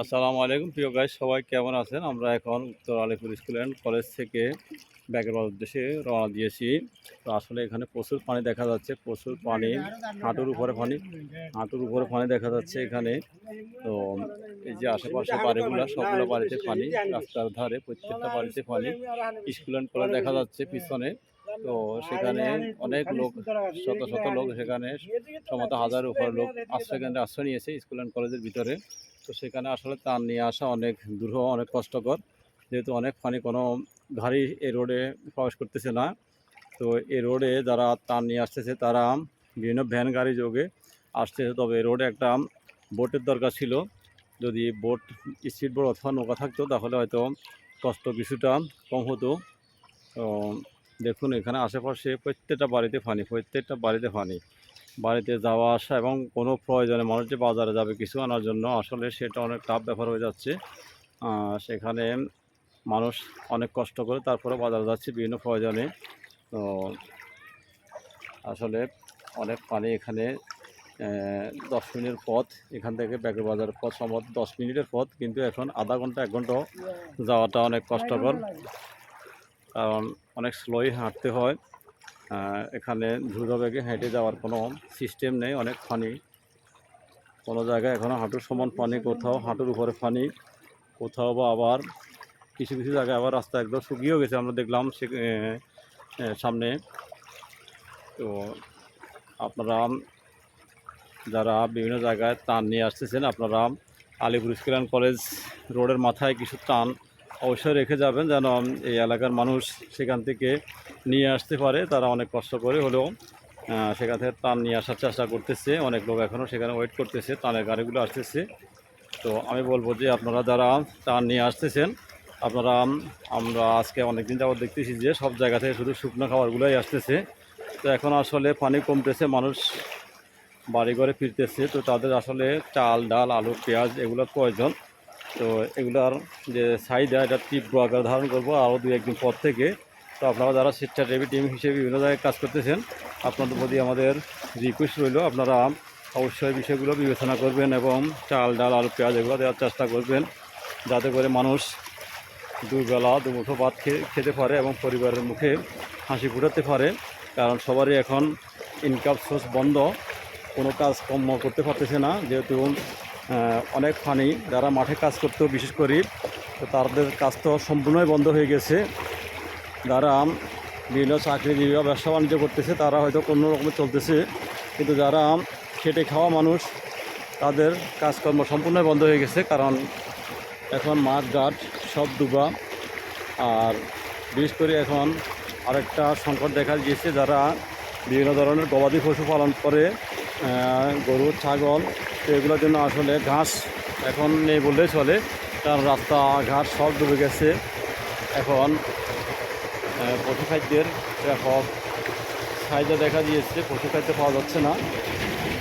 আসসালামু আলাইকুম। প্রিয় গাইজ সবাই কেমন আছেন? আমরা এখন উত্তর আলিপুর স্কুল অ্যান্ড কলেজ থেকে ব্যাগের উদ্দেশ্যে রওনা দিয়েছি। তো আসলে এখানে প্রচুর পানি দেখা যাচ্ছে, প্রচুর পানি, হাঁটুর উপরে পানি, হাঁটুর উপরে পানি দেখা যাচ্ছে এখানে। তো এই যে আশেপাশে বাড়িগুলো, সবগুলো বাড়িতে পানি, রাস্তার ধারে প্রত্যেকটা বাড়িতে পানি। স্কুল অ্যান্ড কলেজ দেখা যাচ্ছে পিছনে। তো সেখানে অনেক লোক শত শত লোক সেখানে সমত হাজার উপর লোক আশ্রয় কেন্দ্রে আশ্রয় নিয়েছে স্কুল অ্যান্ড কলেজের ভিতরে। তো সেখানে আসলে তার নিয়ে আসা অনেক দুরূহ অনেক কষ্টকর। যেহেতু অনেক পানি কোনো গাড়ি এই রোডে প্রবেশ করতেছে না। তো এই রোডে যারা তার নিয়ে আসতেছে তারা বিভিন্ন ভ্যান গাড়ি যোগে আসতেছে। তবে রোডে একটা বোটের দরকার ছিল। যদি বোট স্পিড বোট অথবা নৌকা থাকতো তাহলে হয়তো কষ্ট কিছুটা কম হতো। তো দেখুন, এখানে আশেপাশে প্রত্যেকটা বাড়িতে পানি প্রত্যেকটা বাড়িতে পানি বাড়িতে যাওয়া আসা এবং কোনো প্রয়োজনে মানুষ যে বাজারে যাবে কিছু আনার জন্য, আসলে সেটা অনেক টাফ ব্যাপার হয়ে যাচ্ছে। সেখানে মানুষ অনেক কষ্ট করে তারপরে বাজারে যাচ্ছে বিভিন্ন প্রয়োজনে। তো আসলে অনেক পানি এখানে দশ মিনিটের পথ, এখান থেকে ব্যাগের বাজারের পথ সম্ভবত দশ মিনিটের পথ, কিন্তু এখন আধা ঘণ্টা, এক ঘণ্টা যাওয়াটা অনেক কষ্টকর। কারণ অনেক স্লোই হাঁটতে হয়। এখানে দ্রুত বেগে হেঁটে যাওয়ার কোনো সিস্টেম নেই, অনেক পানি কোনো জায়গায় এখনও হাঁটুর সমান পানি কোথাও হাঁটুর উপরে পানি কোথাও বা আবার কিছু কিছু জায়গায় আবার রাস্তা একদম শুকিয়েও গেছে, আমরা দেখলাম সে সামনে। তো আপনারা যারা বিভিন্ন জায়গায় টান নিয়ে আসতেছেন, আপনারা আলিপুর স্কুল কলেজ রোডের মাথায় কিছু টান অবশ্যই রেখে যাবেন যেন এই এলাকার মানুষ সেখান থেকে নিয়ে আসতে পারে। তারা অনেক কষ্ট করে হলেও সেখান থেকে টান নিয়ে আসার চেষ্টা করতেছে। অনেক লোক এখনও সেখানে ওয়েট করতেছে টানের গাড়িগুলো আসতেছে। তো আমি বলব যে আপনারা যারা টান নিয়ে আসতেছেন, আপনারা, আমরা আজকে অনেক দিন যাবত দেখতেছি যে সব জায়গা থেকে শুধু শুকনো খাবারগুলোই আসতেছে। তো এখন আসলে পানি কমতেছে, মানুষ বাড়ি ঘরে ফিরতেছে। তো তাদের আসলে চাল, ডাল, আলু, পেঁয়াজ এগুলোর প্রয়োজন। তো এগুলার যে চাহিদা, এটা তীব্র আকার ধারণ করব আরও দু একদিন পর থেকে। তো আপনারা যারা স্বেচ্ছা টিম হিসেবে বিভিন্ন জায়গায় কাজ করতেছেন, আপনাদের প্রতি আমাদের রিকোয়েস্ট রইল, আপনারা অবশ্যই বিষয়গুলো বিবেচনা করবেন এবং চাল, ডাল, আলু, পেঁয়াজ এগুলো দেওয়ার চেষ্টা করবেন, যাতে করে মানুষ দুবেলা, দুমুঠো ভাত খেতে পারে এবং পরিবারের মুখে হাসি ফুটাতে পারে। কারণ সবারই এখন ইনকাম সোর্স বন্ধ, কোনো কাজ কম করতে পারতেছে না, যেহেতু অনেক পানি যারা মাঠে কাজ করতেও বিশেষ করে, তো তাদের কাজ তো সম্পূর্ণই বন্ধ হয়ে গেছে। যারা বিভিন্ন চাকরিজীবী বা ব্যবসা বাণিজ্য করতেছে, তারা হয়তো কোনো রকমে চলতেছে। কিন্তু যারা খেটে খাওয়া মানুষ, তাদের কাজকর্ম সম্পূর্ণই বন্ধ হয়ে গেছে। কারণ এখন মাঠ, ঘাট, সব ডুবা। আর বিশেষ করে এখন আরেকটা সংকট দেখা গিয়েছে যারা বিভিন্ন ধরনের গবাদি পশু পালন করে গরু, ছাগল তো এগুলোর জন্য আসলে ঘাস এখন নেই বললেই চলে। কারণ রাস্তা, ঘাট সব ডুবে গেছে। এখন পশু খাদ্যের ব্যাপক চাহিদা দেখা দিয়েছে। পশু খাদ্য পাওয়া যাচ্ছে না।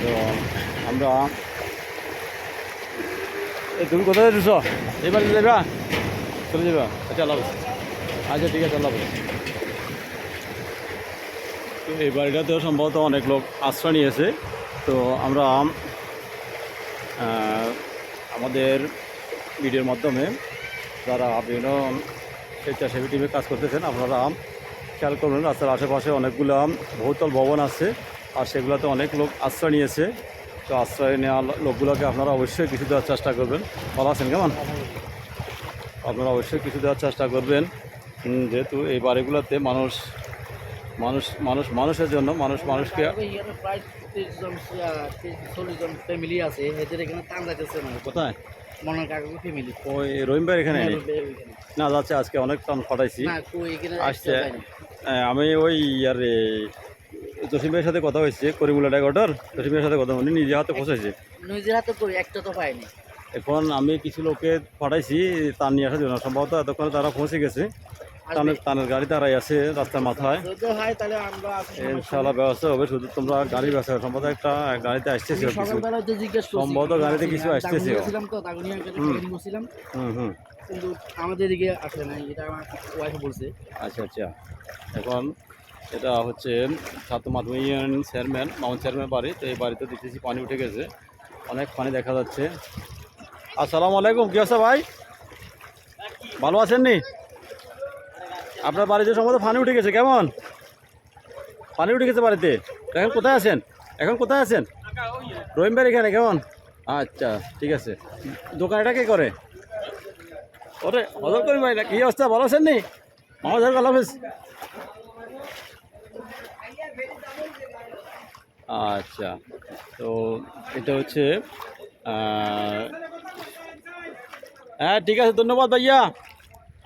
তো আমরা এই তুমি কোথায় যাচ্ছ এবার যাবা চলে যাবা আচ্ছা আল্লাহ আচ্ছা ঠিক আছে, আল্লাহ তো এই বাড়িটাতেও সম্ভবত অনেক লোক আশ্রয় নিয়েছে। তো আমরা আমাদের ভিডিওর মাধ্যমে যারা বিভিন্ন স্বেচ্ছাসেবী টিমে কাজ করতেছেন, আপনারা খেয়াল করবেন, রাস্তার আশেপাশে অনেকগুলো বহুতল ভবন আছে আর সেগুলোতে অনেক লোক আশ্রয় নিয়েছে। তো আশ্রয় নেওয়া লোকগুলোকে আপনারা অবশ্যই কিছু দেওয়ার চেষ্টা করবেন। ভালো আছেন কেমন? আপনারা অবশ্যই কিছু দেওয়ার চেষ্টা করবেন। যেহেতু এই বাড়িগুলোতে মানুষ মানুষ মানুষ, মানুষের জন্য, মানুষ, মানুষকে তিরিশ জন চল্লিশ জন ফ্যামিলি আছে এদের এখানে টান যাইতেছে না। কোথায়? মনের কাকু ফ্যামিলি ওই রহিম ভাই এখানে? না যাচ্ছে আজকে অনেক টান ফাটাইছি। আসছে। আমি ওই আর জসিম ভাইয়ের সাথে কথা হয়েছে করিমুল্লা ডাইগটার জসিম ভাইয়ের সাথে কথা উনি নিজে হাতে পৌঁছেছে নিজের হাতে করি একটা তো পাইনি। এখন আমি কিছু লোকে পাঠাইছি তার নিয়ে আসার জন্য সম্ভবত এতক্ষণে তারা পৌঁছে গেছে। টানের টানের গাড়ি দাঁড়াই আছে রাস্তার মাথায়। ইনশাআল্লাহ ব্যবস্থা হবে। শুধু তোমরা গাড়ি ব্যবস্থা সম্ভবত একটা গাড়িতে আসতেছে সম্ভবত গাড়িতে কিছু আসতেছে। ছিলাম তো দাগুনিয়া হুম। হুম হুম। আমাদের এদিকে আসে নাই এটা আমার ওয়াইফ বলছে। আচ্ছা আচ্ছা। এখন এটা হচ্ছে ছাত্র মাধ্যমিক ইউনিয়ন চেয়ারম্যান মাউন্ট চেয়ারম্যান বাড়ি। তো এই বাড়িতে দেখতেছি পানি উঠে গেছে। অনেক পানি দেখা যাচ্ছে। আসসালামু আলাইকুম কি আছে ভাই? ভালো আছেন নি? আপনার বাড়িতে সম্ভবত পানি উঠে গেছে, কেমন? পানি উঠে গেছে বাড়িতে? এখন কোথায় আছেন? এখন কোথায় আছেন? রহিম ভাই এখানে, কেমন? আচ্ছা ঠিক আছে। দোকান এটা কে করে? ওরে হজর করি ভাই কি অবস্থা? ভালো আছেন নি? আমাদের আল্লাহ হাফেজ আচ্ছা তো এটা হচ্ছে হ্যাঁ ঠিক আছে, ধন্যবাদ ভাইয়া।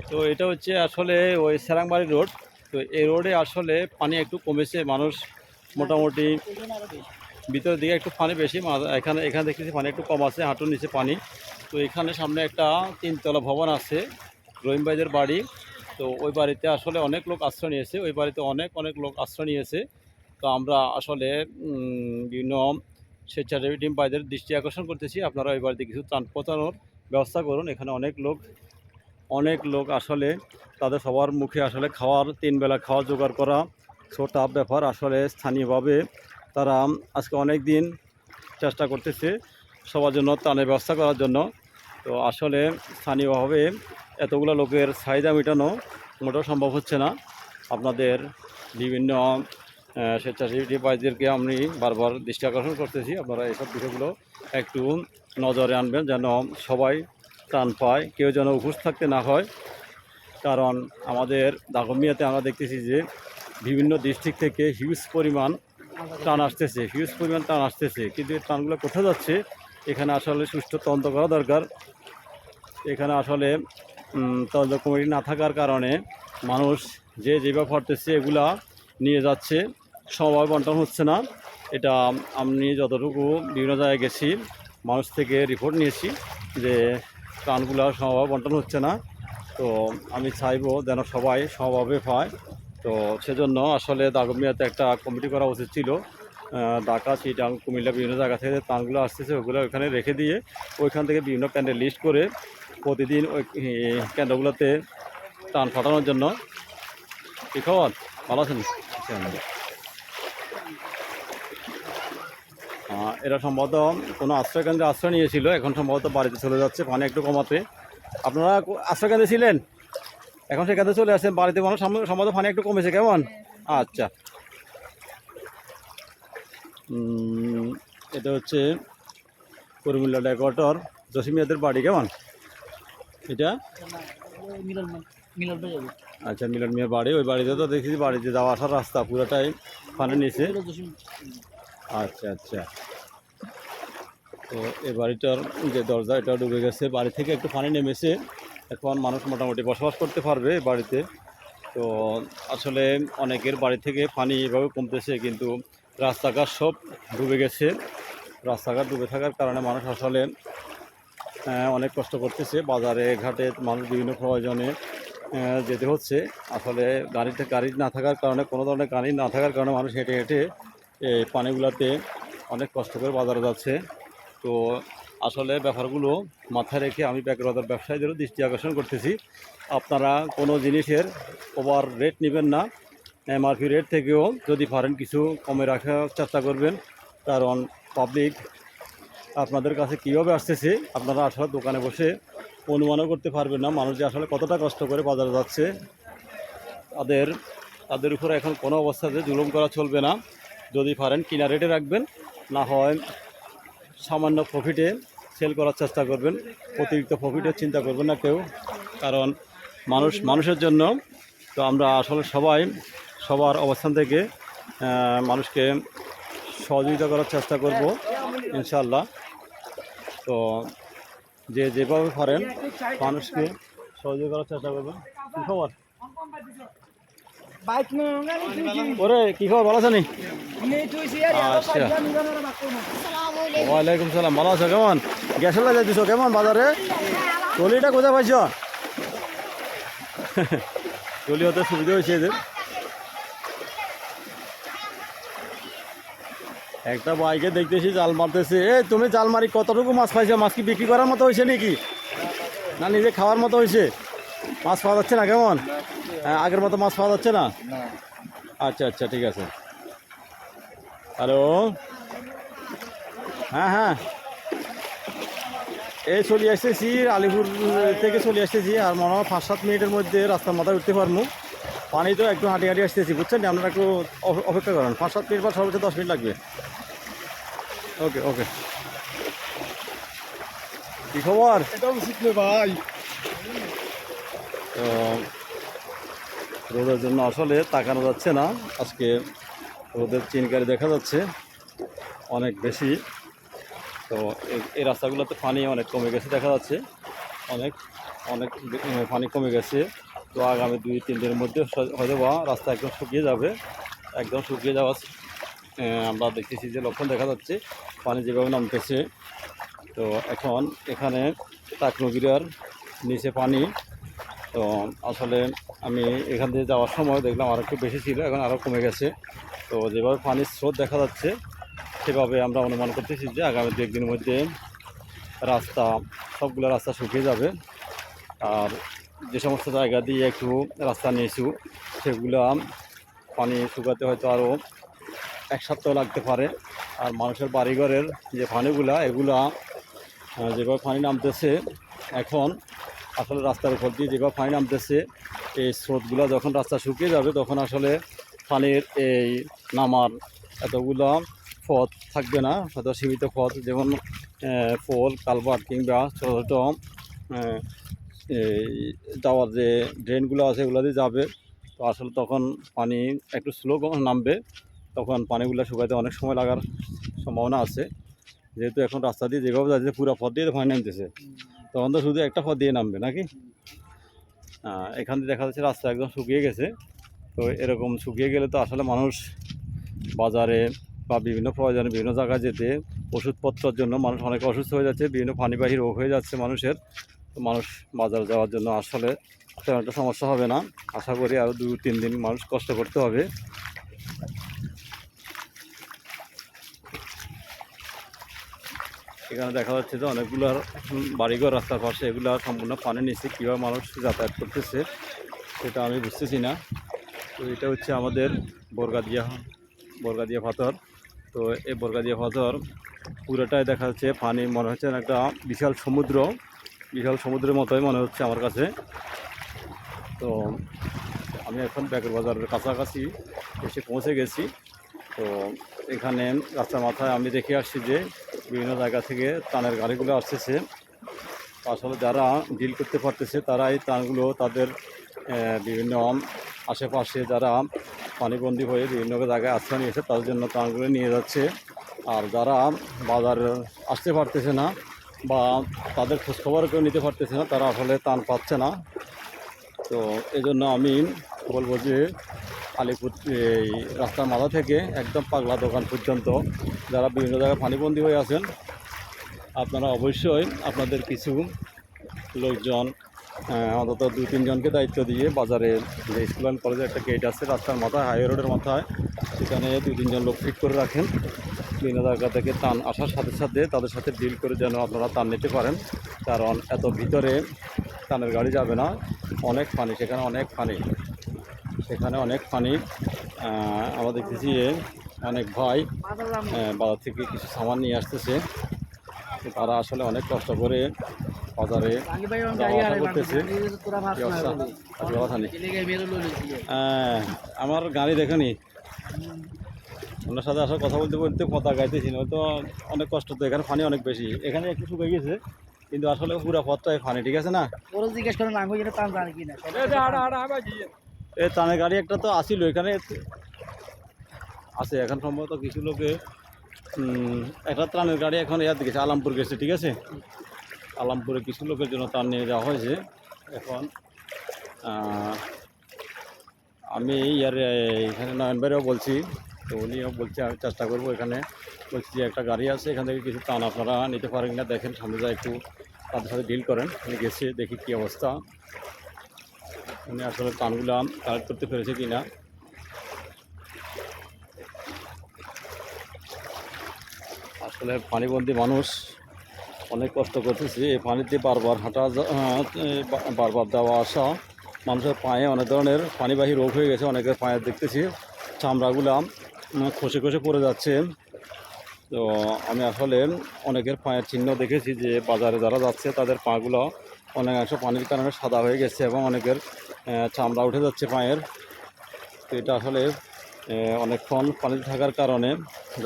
তো এটা হচ্ছে আসলে ওই সেরাংবাড়ি রোড। তো এই রোডে আসলে পানি একটু কমেছে, মানুষ মোটামুটি ভিতরের দিকে একটু পানি বেশি এখানে এখানে দেখতেছি পানি একটু কম আছে, হাঁটুর নিচে পানি। তো এখানে সামনে একটা তিনতলা ভবন আছে, রহিম ভাইদের বাড়ি। তো ওই বাড়িতে আসলে অনেক লোক আশ্রয় নিয়েছে, ওই বাড়িতে অনেক অনেক লোক আশ্রয় নিয়েছে। তো আমরা আসলে বিভিন্ন স্বেচ্ছাসেবী টিম ভাইদের দৃষ্টি আকর্ষণ করতেছি। আপনারা ওই বাড়িতে কিছু ত্রাণ পৌঁছানোর ব্যবস্থা করুন, এখানে অনেক লোক অনেক লোক আসলে তাদের সবার মুখে আসলে খাওয়ার, তিন বেলা খাওয়া জোগাড় করা, ছোটা ব্যাপার আসলে স্থানীয়ভাবে তারা আজকে অনেক দিন চেষ্টা করতেছে সবার জন্য ত্রাণের ব্যবস্থা করার জন্য। তো আসলে স্থানীয়ভাবে এতগুলো লোকের চাহিদা মেটানো মোটেও সম্ভব হচ্ছে না। আপনাদের বিভিন্ন স্বেচ্ছাসেবী ভাইদেরকে আমি বারবার দৃষ্টি আকর্ষণ করতেছি। আপনারা এইসব বিষয়গুলো একটু নজরে আনবেন যেন সবাই ত্রাণ পায়, কেউ যেন উপোস থাকতে না হয়। কারণ আমাদের দাগমিয়াতে আমরা দেখতেছি যে বিভিন্ন ডিস্ট্রিক্ট থেকে হিউজ পরিমাণ টান আসতেছে, হিউজ পরিমাণ টান আসতেছে। কিন্তু এই টানগুলো কোথায় যাচ্ছে? এখানে আসলে সুষ্ঠু তদন্ত করা দরকার। এখানে আসলে তদন্ত কমিটি না থাকার কারণে মানুষ যে যেভাবে পড়তেছে এগুলা নিয়ে যাচ্ছে। সময় বন্টন হচ্ছে না। এটা আমি যতটুকু বিভিন্ন জায়গায় গেছি, মানুষ থেকে রিপোর্ট নিয়েছি যে ত্রাণগুলো সমভাবে বন্টন হচ্ছে না। তো আমি চাইব যেন সবাই সমভাবে পায় তো সেজন্য আসলে দাগমিয়াতে একটা কমিটি করা উচিত ছিল। ঢাকা চিটাং কুমিল্লা বিভিন্ন জায়গা থেকে ত্রাণগুলো আসতেছে, ওগুলো ওখানে রেখে দিয়ে ওইখান থেকে বিভিন্ন কেন্দ্রে লিস্ট করে প্রতিদিন ওই কেন্দ্রগুলোতে ত্রাণ পাঠানোর জন্য। কি খবর? ভালো আছেন আচ্ছা। আহ, এরা সম্ভবত কোনো আশ্রয়কেন্দ্রে আশ্রয় নিয়েছিল, এখন সম্ভবত বাড়িতে চলে যাচ্ছে, পানি একটু কমাতে। আপনারা আশ্রয়কেন্দ্রে ছিলেন? এখন সেখানে চলে আসছেন, বাড়িতে মানুষ সাম- সম্ভবত পানি একটু কমেছে, কেমন? আচ্ছা। এটা হচ্ছে করিমুল্লা ডেকোয়াটর জসিমিয়াদের বাড়ি, কেমন? এটা? আচ্ছা মিলন মিয়ার বাড়ি, ওই বাড়িতে তো দেখেছি বাড়িতে যাওয়া আসার রাস্তা, পুরোটাই পানির নিচে। আচ্ছা আচ্ছা। তো এ বাড়িটার যে দরজা, এটা ডুবে গেছে। বাড়ি থেকে একটু পানি নেমেছে। এখন মানুষ মোটামুটি বসবাস করতে পারবে বাড়িতে। তো আসলে অনেকের বাড়ি থেকে পানি এভাবে কমতেছে, কিন্তু রাস্তাঘাট সব ডুবে গেছে। রাস্তাঘাট ডুবে থাকার কারণে মানুষ আসলে অনেক কষ্ট করতেছে। বাজারে, ঘাটে মানুষ বিভিন্ন প্রয়োজনে যেতে হচ্ছে। আসলে গাড়িতে, গাড়ি না থাকার কারণে, কোনো ধরনের গাড়ি না থাকার কারণে মানুষ হেঁটে হেঁটে এই পানিগুলোতে অনেক কষ্ট করে বাজারে যাচ্ছে। তো আসলে ব্যাপারগুলো মাথায় রেখে আমি ব্যাকরদার ব্যবসায়ীদেরও দৃষ্টি আকর্ষণ করতেছি। আপনারা কোনো জিনিসের ওভার রেট নেবেন না। এমআরপি রেট থেকেও যদি পারেন কিছু কমে রাখার চেষ্টা করবেন। কারণ পাবলিক আপনাদের কাছে কীভাবে আসতেছে, আপনারা আসলে দোকানে বসে অনুমানও করতে পারবেন না। মানুষ যে আসলে কতটা কষ্ট করে বাজারে যাচ্ছে, তাদের তাদের উপরে এখন কোনো অবস্থাতে জুলুম করা চলবে না। যদি পারেন কিনা রেটে রাখবেন, না হয় সামান্য প্রফিটে সেল করার চেষ্টা করবেন। অতিরিক্ত প্রফিটের চিন্তা করবেন না কেউ, কারণ মানুষ, মানুষের জন্য তো আমরা আসলে সবাই সবার অবস্থান থেকে মানুষকে সহযোগিতা করার চেষ্টা করব ইনশাল্লাহ তো যে যেভাবে পারেন, মানুষকে সহযোগিতা করার চেষ্টা করবেন। খবর ওরে কী? খবর ভালো আছো নি নেই তুই আচ্ছা। ওয়ালাইকুম সালাম ভালো আছো কেমন? গ্যাসের লাগে দিছো কেমন বাজারে টলিটা কোথায় পাইছ? টলি হতে সুবিধা হয়েছে এদের একটা বাইকে দেখতেছি জাল মারতেছে। এ তুমি জাল মারি কতটুকু মাছ পাইছো? মাছ কি বিক্রি করার মতো হয়েছে নাকি? না নিজে খাওয়ার মতো হয়েছে মাছ পাওয়া যাচ্ছে না কেমন? আগের মতো মাছ পাওয়া যাচ্ছে না? আচ্ছা আচ্ছা ঠিক আছে। হ্যালো হ্যাঁ হ্যাঁ। এই চলে আসতেছি আলিপুর থেকে চলে আসতেছি। আর মনে হয় পাঁচ সাত মিনিটের মধ্যে রাস্তার মাথায় উঠতে পারব। পানি তো একটু হাঁটি হাঁটি আসতেছি বুঝছেন? আপনারা একটু অপ- অপেক্ষা করেন। পাঁচ সাত মিনিট বা সর্বোচ্চ দশ মিনিট লাগবে। ওকে ওকে। কি খবর? এটা উচিত নয় ভাই। তো রোদের জন্য আসলে তাকানো যাচ্ছে না। আজকে রোদের চিনকারি দেখা যাচ্ছে, অনেক বেশি। তো এই- রাস্তাগুলোতে পানি অনেক কমে গেছে দেখা যাচ্ছে। অনেক অনেক পানি কমে গেছে। তো আগামী দুই, তিন দিনের মধ্যে হয়তো বা রাস্তা একদম শুকিয়ে যাবে। একদম শুকিয়ে যাওয়া আমরা দেখতেছি যে লক্ষণ দেখা যাচ্ছে, পানি যেভাবে নামতেছে। তো এখন এখানে টাকনগিরার নিচে পানি তো আসলে আমি এখান থেকে যাওয়ার সময় দেখলাম আরও একটু বেশি ছিল, এখন আরও কমে গেছে। তো যেভাবে পানির স্রোত দেখা যাচ্ছে, সেভাবে আমরা অনুমান করতেছি যে আগামী দু একদিনের মধ্যে রাস্তা, সবগুলো রাস্তা শুকিয়ে যাবে। আর যে সমস্ত জায়গা দিয়ে একটু রাস্তা নিয়েছু, সেগুলো পানি শুকাতে হয়তো আরও এক সপ্তাহ লাগতে পারে। আর মানুষের বাড়িঘরের যে পানিগুলা, এগুলা যেভাবে পানি নামতেছে, এখন আসলে রাস্তার উপর দিয়ে যেভাবে পানি নামতেছে, এই স্রোতগুলো যখন রাস্তা শুকিয়ে যাবে, তখন আসলে পানির এই নামার এতগুলো পথ থাকবে না হয়তো সীমিত পথ, যেমন পোল, কালভার্ট কিংবা ছোটো ছোটো এই যাওয়ার যে ড্রেনগুলো আছে, এগুলো দিয়ে যাবে। তো আসলে তখন পানি একটু স্লো নামবে, তখন পানিগুলো শুকাইতে অনেক সময় লাগার সম্ভাবনা আছে। যেহেতু এখন রাস্তা দিয়ে যেভাবে যাচ্ছে, পুরো পথ দিয়ে পানি নামতেছে। তখন তো শুধু একটা পথ দিয়ে নামবে, নাকি? এখান দিয়ে দেখা যাচ্ছে রাস্তা একদম শুকিয়ে গেছে। তো এরকম শুকিয়ে গেলে তো আসলে মানুষ বাজারে বা বিভিন্ন প্রয়োজনে বিভিন্ন জায়গায় যেতে ওষুধপত্রের জন্য মানুষ অনেক অসুস্থ হয়ে যাচ্ছে, বিভিন্ন পানিবাহী রোগ হয়ে যাচ্ছে মানুষের। তো মানুষ বাজারে যাওয়ার জন্য আসলে তেমন একটা সমস্যা হবে না। আশা করি আরও দু তিন দিন মানুষ কষ্ট করতে হবে। এখানে দেখা যাচ্ছে যে অনেকগুলো বাড়িঘর, রাস্তার পাশে এগুলো সম্পূর্ণ পানি নিচে কীভাবে মানুষ যাতায়াত করতেছে সেটা আমি বুঝতেছি না। তো এটা হচ্ছে আমাদের বরগাদিয়া বরগাদিয়া পাথর। তো এই বরগাদিয়া পাথর পুরোটাই দেখা যাচ্ছে পানি, মনে হচ্ছে একটা বিশাল সমুদ্র, বিশাল সমুদ্রের মতোই মনে হচ্ছে আমার কাছে। তো আমি এখন ব্যাগের বাজারের কাছাকাছি এসে পৌঁছে গেছি। তো এখানে রাস্তার মাথায় আমি দেখে আসছি যে বিভিন্ন জায়গা থেকে ত্রাণের গাড়িগুলো আসতেছে। আসলে যারা ডিল করতে পারতেছে তারা এই ত্রাণগুলো তাদের বিভিন্ন আশেপাশে যারা পানিবন্দী হয়ে বিভিন্ন জায়গায় আশ্রয় নিয়েছে তাদের জন্য ত্রাণগুলো নিয়ে যাচ্ছে। আর যারা বাজার আসতে পারতেছে না বা তাদের খোঁজখবর কেউ নিতে পারতেছে না, তারা আসলে ত্রাণ পাচ্ছে না। তো এই জন্য আমি বলব যে আলিপুর, এই রাস্তার মাথা থেকে একদম পাগলা দোকান পর্যন্ত যারা বিভিন্ন জায়গায় পানিবন্দী হয়ে আছেন, আপনারা অবশ্যই আপনাদের কিছু লোকজন অন্তত দু তিনজনকে দায়িত্ব দিয়ে বাজারে যে স্কুল অ্যান্ড কলেজের একটা গেট আছে রাস্তার মাথায় হাইওয়ে রোডের মাথায়, সেখানে দু তিনজন লোক ফিট করে রাখেন। বিভিন্ন জায়গা থেকে টান আসার সাথে সাথে তাদের সাথে ডিল করে যেন আপনারা টান নিতে পারেন, কারণ এত ভিতরে টানের গাড়ি যাবে না, অনেক পানি, সেখানে অনেক পানি। সেখানে অনেক পানি আহ, আমরা দেখতেছি যে অনেক ভাই বাজার থেকে কিছু সামান নিয়ে আসতেছে তারা আসলে অনেক কষ্ট করে বাজারে করতেছে আমার গাড়ি দেখেনি ওনার সাথে আসার কথা বলতে বলতে কথা গাইতেছি তো অনেক কষ্ট তো এখানে পানি অনেক বেশি এখানে একটু শুকিয়ে গেছে কিন্তু আসলে পুরো পথটাই পানি ঠিক আছে না ওরা জিজ্ঞেস করেন যেটা টান জানে কিনা এই টানের গাড়ি একটা তো আসিল এখানে। আছে, এখন সম্ভবত কিছু লোকে একটা ত্রাণের গাড়ি এখন ইয়ার গেছে আলামপুর গেছে, ঠিক আছে? আলামপুরে কিছু লোকের জন্য ত্রাণ নিয়ে যাওয়া হয়েছে। এখন আমি ইয়ার, এখানে নয়নবারেও বলছি, তো উনিও বলছে, আমি চেষ্টা করব এখানে। বলছি যে একটা গাড়ি আছে, এখান থেকে কিছু ত্রাণ আপনারা নিতে পারেন না দেখেন সামনে যা একটু তাদের সাথে ডিল করেন। আমি গেছি, দেখি কী অবস্থা। উনি আসলে ত্রাণগুলো কালেক্ট করতে পেরেছে কি না আসলে পানিবন্দী মানুষ অনেক কষ্ট করতেছে। এই পানিতে বারবার হাঁটা বারবার দেওয়া আসা মানুষের পায়ে অনেক ধরনের পানিবাহী রোগ হয়ে গেছে, অনেকের পায়ে দেখতেছি। চামড়াগুলো খসে খসে পড়ে যাচ্ছে। তো আমি আসলে অনেকের পায়ের চিহ্ন দেখেছি যে বাজারে যারা যাচ্ছে, তাদের পাগুলো অনেকাংশ পানির কারণে সাদা হয়ে গেছে এবং অনেকের চামড়া উঠে যাচ্ছে পায়ের। তো এটা আসলে অনেকক্ষণ পানিতে থাকার কারণে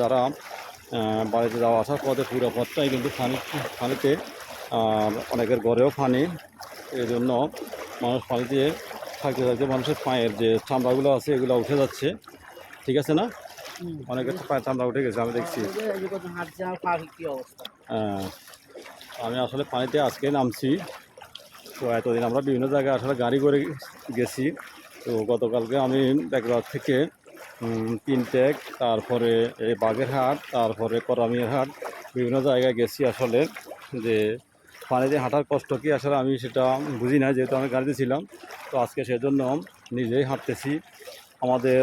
যারা বাড়িতে যাওয়া আসার পথে পুরো পথটাই কিন্তু পানি পানিতে আর অনেকের ঘরেও পানি। এই জন্য মানুষ পানিতে থাকতে থাকতে মানুষের পায়ের যে চামড়াগুলো আছে এগুলো উঠে যাচ্ছে। ঠিক আছে না? অনেকের পায়ের চামড়া উঠে গেছে আমি দেখছি। হ্যাঁ, আমি আসলে পানিতে আজকে নামছি। তো এতদিন আমরা বিভিন্ন জায়গায় আসলে গাড়ি করে গেছি। তো গতকালকে আমি ব্যাকরাত থেকে তিনটেক, তারপরে এই বাগেরহাট, তারপরে করামিয়ার হাট বিভিন্ন জায়গায় গেছি আসলে। যে পানিতে হাঁটার কষ্ট কি আসলে আমি সেটা বুঝি না, যেহেতু আমি গাড়িতে ছিলাম। তো আজকে সেজন্য নিজেই হাঁটতেছি। আমাদের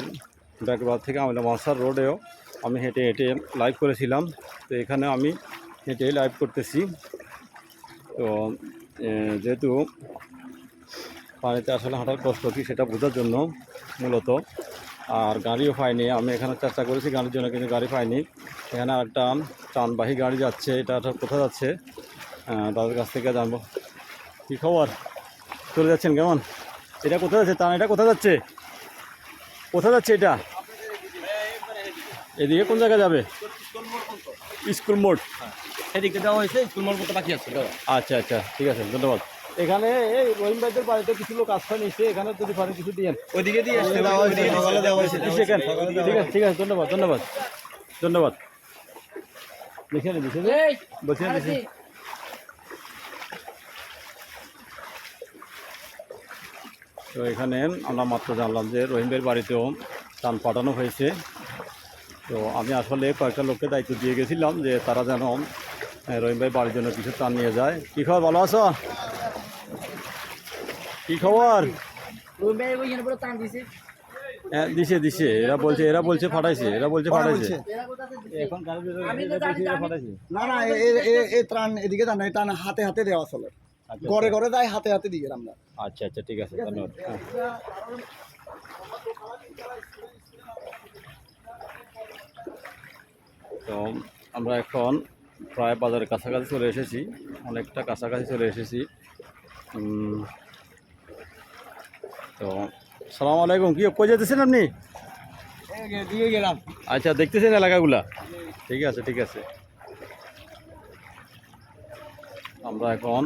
ব্যাকরাত থেকে আমি মাসার রোডেও আমি হেঁটে হেঁটে লাইভ করেছিলাম। তো এখানে আমি হেঁটেই লাইভ করতেছি। তো যেহেতু পানিতে আসলে হাঁটার কষ্ট কি সেটা বোঝার জন্য মূলত। আর গাড়িও পাইনি আমি এখানে চেষ্টা করেছি গাড়ির জন্য কিন্তু গাড়ি পাইনি। এখানে একটা টানবাহী গাড়ি যাচ্ছে এটা কোথায় যাচ্ছে? তাদের কাছ থেকে জানব। কী খবর? চলে যাচ্ছেন কেমন? এটা কোথায় যাচ্ছে? টান এটা কোথায় যাচ্ছে? কোথায় যাচ্ছে এটা? এদিকে কোন জায়গায় যাবে? স্কুল মোড়। দেওয়া হয়েছে স্কুল মতো বাকি আছে আচ্ছা আচ্ছা ঠিক আছে ধন্যবাদ। এখানে এই রহিম ভাইদের বাড়িতে কিছু লোক আশ্রয় নিচ্ছে এখানে যদি পারেন কিছু দিয়েন ওইদিকে দিয়ে? ঠিক আছে ঠিক আছে ধন্যবাদ ধন্যবাদ ধন্যবাদ। নে এই বলছি না লিখে তো এখানে আমরা মাত্র জানলাম যে রহিমের বাড়িতেও টান পাঠানো হয়েছে। তো আমি আসলে কয়েকটা লোককে দায়িত্ব দিয়ে গেছিলাম যে তারা যেন আহ, রহিম ভাই বাড়ির জন্য কিছু টান নিয়ে যায়। কী খবর ভালো আছো? কী খবর? হ্যাঁ দিছে দিছে। এরা বলছে এরা বলছে ফাটাইছে এরা বলছে ফাটাইছে। দিছে? এখন গাড়ি আমি তো জানি, আমি- ফাটাইছে। না না এ- ত্রাণ এদিকে টান এই টান হাতে হাতে দেওয়া চলে আচ্ছা, ঘরে ঘরে যাই হাতে হাতে দিয়ে আমরা। আচ্ছা আচ্ছা ঠিক আছে? ধন্যবাদ। হ্যাঁ। তো আমরা এখন প্রায় বাজারের কাছাকাছি চলে এসেছি, অনেকটা কাছাকাছি চলে এসেছি। তো, সালাম আলাইকুম, কি, কই যেতেছেন আপনি? গেলাম আচ্ছা দেখতেছেন এলাকাগুলা? ঠিক আছে ঠিক আছে। আমরা এখন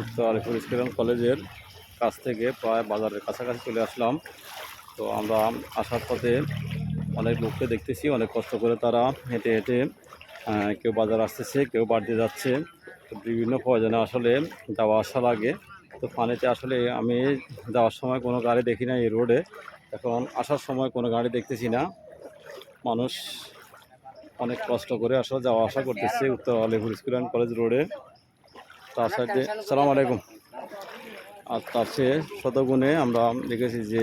উত্তর আলিপুর স্কুল কলেজের কাছ থেকে প্রায় বাজারের কাছাকাছি চলে আসলাম। তো আমরা আসার পথে অনেক লোককে দেখতেছি, অনেক কষ্ট করে তারা হেঁটে হেঁটে কেউ বাজার আসতেছে, কেউ বাড়িতে যাচ্ছে। বিভিন্ন প্রয়োজনে আসলে যাওয়া আসা লাগে। তো পানিতে আসলে আমি যাওয়ার সময় কোনো গাড়ি দেখি না এই রোডে। এখন আসার সময় কোনো গাড়ি দেখতেছি না। মানুষ অনেক কষ্ট করে আসলে যাওয়া আসা করতেছে উত্তর আলিপুর স্কুল অ্যান্ড কলেজ রোডে। তার সাথে সালাম আলাইকুম। আর তার চেয়ে শতগুণে আমরা দেখেছি যে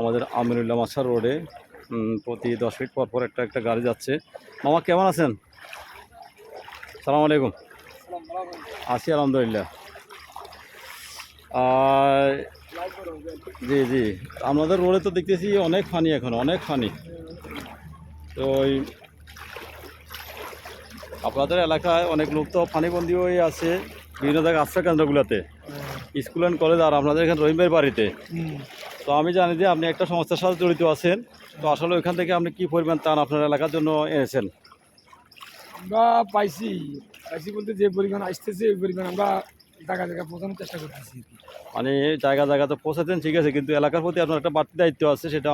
আমাদের আমিনুল্লাহ মাসার রোডে প্রতি দশ মিনিট পর পর একটা একটা গাড়ি যাচ্ছে। মামা কেমন আছেন? সালাম আলাইকুম। আছি আলহামদুলিল্লাহ। আর জি জি। আমাদের রোডে তো দেখতেছি অনেক ফানি এখন অনেক ফানি। তো ওই আপনাদের এলাকায় অনেক লোক তো ফানিবন্দি হয়ে আছে। বিভিন্ন জায়গায় আশ্রয় কেন্দ্রগুলোতে। স্কুল অ্যান্ড কলেজ আর আপনাদের এখানে রহিমের বাড়িতে। তো আমি জানি যে আপনি একটা সংস্থার সাথে জড়িত আছেন। তো আসলে ওইখান থেকে আপনি কি পরিমাণ টান আপনার এলাকার জন্য এনেছেন? আমরা পাইছি। পাইছি বলতে যে পরিমাণ আসতেছে ওই পরিমাণ আমরা জায়গা জায়গা পৌঁছানোর চেষ্টা করতেছি মানে জায়গা জায়গাতে পৌঁছাতেন ঠিক আছে কিন্তু এলাকার প্রতি আপনার একটা বাড়তি দায়িত্ব আছে সেটা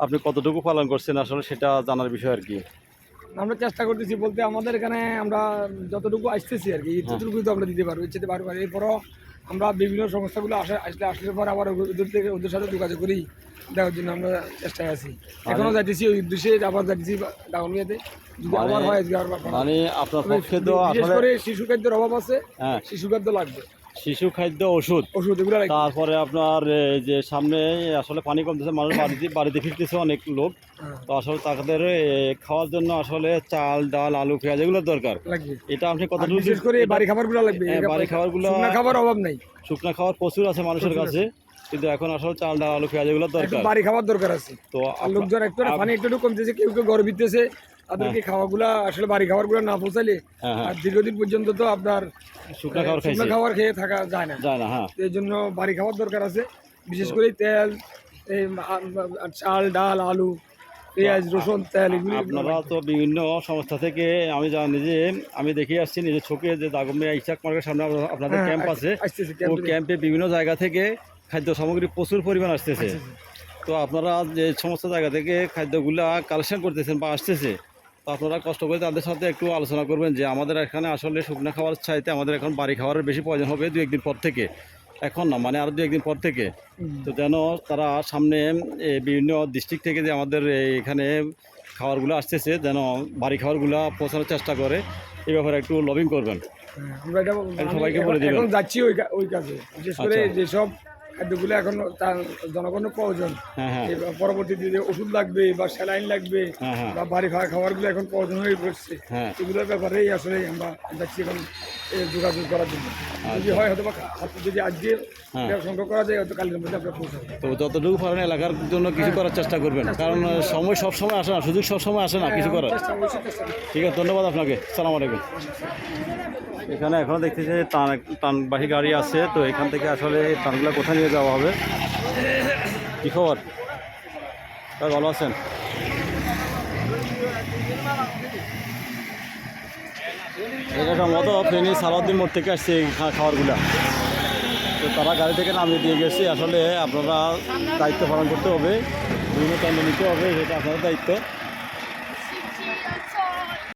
আপনি কতটুকু পালন করছেন আসলে সেটা জানার বিষয় আর কি। আমরা চেষ্টা করতেছি বলতে আমাদের এখানে আমরা যতটুকু আসতেছি আর কি ততটুকুই তো আমরা দিতে পারব ইচ্ছে পারব আর এরপরও আমরা বিভিন্ন সংস্থাগুলো আসে আসলে আসলে পর আবার ওদের থেকে ওদের সাথে যোগাযোগ করি দেওয়ার জন্য আমরা চেষ্টায় আছি। এখনও যাইতেছি ওই উদ্দেশ্যে আবার যাইতেছি ডাউনলিয়াতে মানে- হয় মানে আপনার পক্ষে তো বিশেষ করে শিশু খাদ্যের অভাব আছে হ্যাঁ। শিশু খাদ্য লাগবে। শিশু খাদ্য ওষুধ। ওষুধ এগুলো তারপরে আপনার যে সামনে আসলে পানি কমতেছে মানুষ বাড়িতে বাড়িতে ফিরতেছে অনেক লোক। হ্যাঁ, তো আসলে তাদের খাওয়ার জন্য আসলে চাল ডাল আলু পেঁয়াজ এগুলো দরকার। এটা আপনি কত বিশেষ করে বাড়ি খাবারগুলো লাগবে হ্যাঁ, বাড়ি খাবারগুলো- খাবার অভাব নাই। শুকনো খাওয়ার প্রচুর আছে মানুষের কাছে কিন্তু এখন আসলে চাল ডাল আলু পেঁয়াজ এগুলো দরকার। বাড়ি খাবার দরকার আছে। তো লোকজন একটু পানি একটু কমতেছে কেউ কেউ ঘর ভিতরেছে তাদেরকে খাওয়াগুলা আসলে বাড়ি খাবারগুলো না পৌঁছাইলে হ্যাঁ হ্যাঁ। আর দীর্ঘদিন পর্যন্ত তো আপনার শুকনো খাবার শুকনো খাবার খেয়ে থাকা যায় না। যায় না হ্যাঁ। এই জন্য বাড়ি খাবার দরকার আছে বিশেষ করে তেল এই চাল ডাল আলু পেঁয়াজ রসুন তেল এগুলি আপনারা তো বিভিন্ন সংস্থা থেকে আমি জানি যে আমি দেখে আসছি নিজের চোখে যে দাগমিয়া ইসাক মার্কের সামনে আপনাদের ক্যাম্প আছে। ও। ক্যাম্পে বিভিন্ন জায়গা থেকে খাদ্য সামগ্রী প্রচুর পরিমাণ আসতেছে। তো আপনারা যে সমস্ত জায়গা থেকে খাদ্যগুলা কালেকশন করতেছেন বা আসতেছে তো আপনারা কষ্ট করে তাদের সাথে একটু আলোচনা করবেন যে আমাদের এখানে আসলে শুকনো খাবার চাইতে আমাদের এখন বাড়ি খাবারের বেশি প্রয়োজন হবে দু একদিন পর থেকে। এখন না মানে আরও দু একদিন পর থেকে। তো যেন তারা সামনে বিভিন্ন ডিস্ট্রিক্ট থেকে যে আমাদের এখানে খাবারগুলো আসতেছে যেন বাড়ি খাবারগুলো পৌঁছানোর চেষ্টা করে। এই ব্যাপারে একটু লবিং করবেন। হ্যাঁ, আমরা এটা সবাইকে বলে দিবেন। যাচ্ছি ওই ওই কাজে। বিশেষ করে আচ্ছা। যেসব খাদ্যগুলো এখন তার জনগণের প্রয়োজন। হ্যাঁ হ্যাঁ। এই পরবর্তীতে যে ওষুধ লাগবে বা স্যালাইন লাগবে হ্যাঁ বা বাড়ি খাওয়া খাবারগুলো এখন প্রয়োজন হয়ে পড়ছে। এগুলোর ব্যাপারেই আসলে আমরা যাচ্ছি এখন যোগাযোগ করার জন্য। যদি হয় হয়তো বা যদি আজকে। সংগ্রহ করা যায় হয়তো কালের মধ্যে আমরা পৌঁছাবো তো যতটুকু পারেন এলাকার জন্য কিছু করার চেষ্টা করবেন। কারণ সময় সব সময় আসে না সুযোগ সব সময় আসে না কিছু করার। ঠিক আছে ধন্যবাদ আপনাকে। সালাম আলাইকুম। এখানে এখন দেখতেছি যে টান, টানবাহী গাড়ি আছে, তো এখান থেকে আসলে টানগুলো কোথায় নিয়ে যাওয়া হবে? কী খবর? তা ভালো আছেন? এটা সম্ভবত ফেনী সালাউদ্দিন মোড় থেকে আসছে এই খাবারগুলা। তো তারা গাড়ি থেকে নামিয়ে দিয়ে গেছে। আসলে আপনারা দায়িত্ব পালন করতে হবে, বিভিন্ন টাইমে নিতে হবে সেটা আপনাদের দায়িত্ব।